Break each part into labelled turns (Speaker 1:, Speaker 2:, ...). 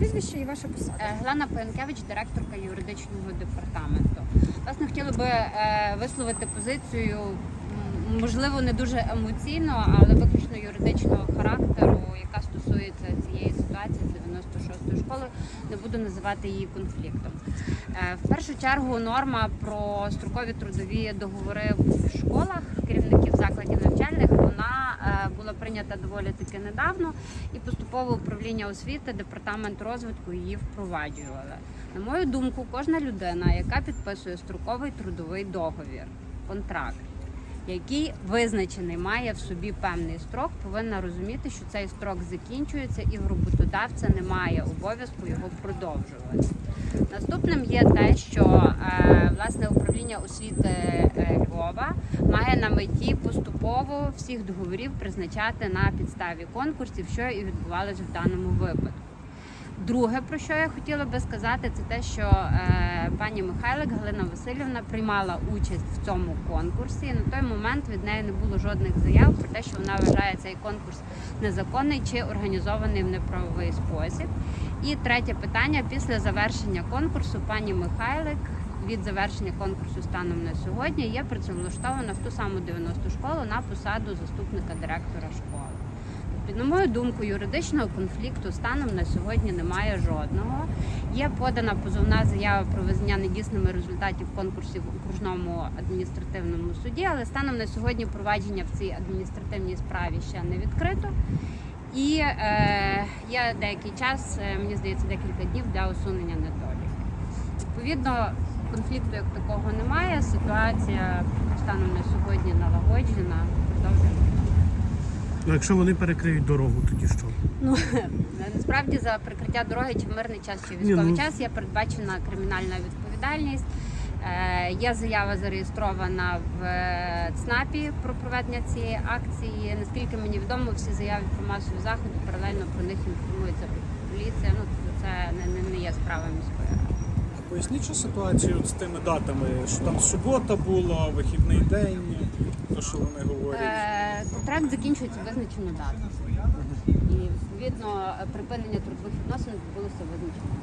Speaker 1: Прізвище і ваша посада.
Speaker 2: Е, Глена Паянкевич, директорка юридичного департаменту. Власне, хотіла би е, висловити позицію, можливо, не дуже емоційно, але виключно юридичного характеру, яка стосується цієї ситуації з 96-ї школи. Не буду називати її конфліктом. Е, В першу чергу норма про строкові трудові договори в школах керівників закладів навчальних вона була прийнята доволі таки недавно, і поступово управління освіти, департамент розвитку її впроваджували. На мою думку, кожна людина, яка підписує строковий трудовий договір, контракт, який визначений, має в собі певний строк, повинна розуміти, що цей строк закінчується, і в роботодавця немає обов'язку його продовжувати. Наступним є те, що е, власне управління освіти на меті поступово всіх договорів призначати на підставі конкурсів, що і відбувалося в даному випадку. Друге, про що я хотіла би сказати, це те, що е, пані Михайлик Галина Васильівна приймала участь в цьому конкурсі. І на той момент від неї не було жодних заяв про те, що вона вважає цей конкурс незаконний чи організований в неправовий спосіб. І третє питання: після завершення конкурсу пані Михайлик від завершення конкурсу станом на сьогодні є працевлаштована в ту саму 90 школу на посаду заступника директора школи. Тобто, На мою думку, юридичного конфлікту станом на сьогодні немає жодного. Є подана позовна заява про визнання недійсними результатів конкурсів в окружному адміністративному суді, але станом на сьогодні провадження в цій адміністративній справі ще не відкрито. І е, є деякий час, е, мені здається, декілька днів для усунення недоліків. Відповідно, конфлікту як такого немає. Ситуація станом на сьогодні налагоджена. Продовжуємо.
Speaker 3: Ну, якщо вони перекриють дорогу, тоді що?
Speaker 2: Ну насправді за прикриття дороги чи в мирний час чи
Speaker 3: Ні,
Speaker 2: військовий
Speaker 3: ну-
Speaker 2: час є передбачена кримінальна відповідальність. Е, є заява зареєстрована в е, ЦНАПі про проведення цієї акції. Наскільки мені відомо, всі заяви про масові заходи паралельно про них інформується поліція. Ну це не, не, не є справа міської ради.
Speaker 4: Поясніть що ситуацію з тими датами, що там субота була, вихідний день, то що вони говорять.
Speaker 2: Е, контракт закінчується визначену дату. І відповідно припинення трудових відносин відбулося визначено.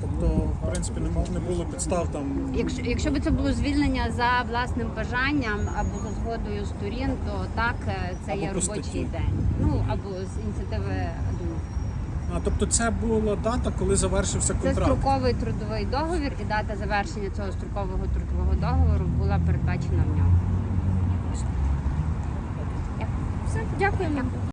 Speaker 4: Тобто, в принципі, не, було підстав там.
Speaker 2: Якщо, якщо б це було звільнення за власним бажанням або за згодою сторін, то так е, це
Speaker 4: Або
Speaker 2: є робочий
Speaker 4: статті.
Speaker 2: день. Ну або з ініціативи АДУ.
Speaker 4: А тобто це була дата, коли завершився
Speaker 2: Це
Speaker 4: контракт.
Speaker 2: строковий трудовий договір, і дата завершення цього строкового трудового договору була передбачена в ньому.
Speaker 1: Все, дякуємо.